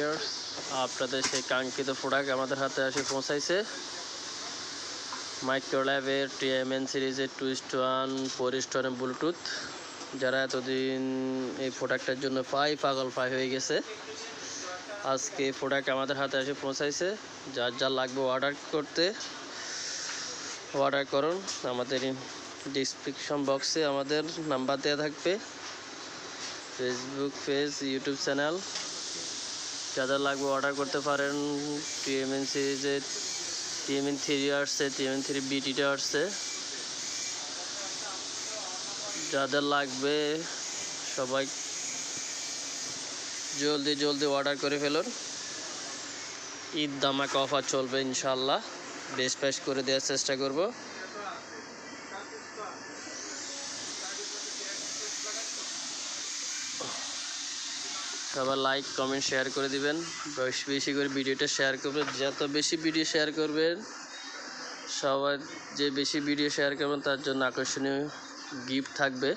Viewers আপনাদের সেই কাঙ্ক্ষিত প্রোডাক্ট আমাদের হাতে এসে পৌঁছাইছে। মাইক্রোল্যাবের টিএমএন সিরিজের twist one four one Bluetooth যারা এতদিন এই প্রোডাক্টটার জন্য পাই, পাগল পাই হয়ে গেছে। আজকে প্রোডাক্ট আমাদের হাতে এসে পৌঁছাইছে। যার যা লাগবে অর্ডার করতে অর্ডার করুন। আমাদের ডিসক্রিপশন বক্সে আমাদের নাম্বার দেওয়া থাকবে। ফেসবুক পেজ ইউটিউব চ্যানেল যাদের লাগবে অর্ডার করতে পারেন। টিএমএন সিরিজের টিএমএন থ্রি আসছে টিএমএন থ্রি বিটিটা আসছে। যাদের লাগবে সবাই জলদি জলদি অর্ডার করে ফেলুন। ঈদ দামাকা অফার চলবে ইনশাল্লাহ বেশ বেশ করে দেওয়ার চেষ্টা করব। সবাই লাইক কমেন্ট শেয়ার করে দিবেন। বেশি বেশি করে ভিডিওটা শেয়ার করবেন। যত বেশি ভিডিও শেয়ার করবেন, সবার যে বেশি ভিডিও শেয়ার করবেন, তার জন্য আকর্ষণীয় গিফট থাকবে।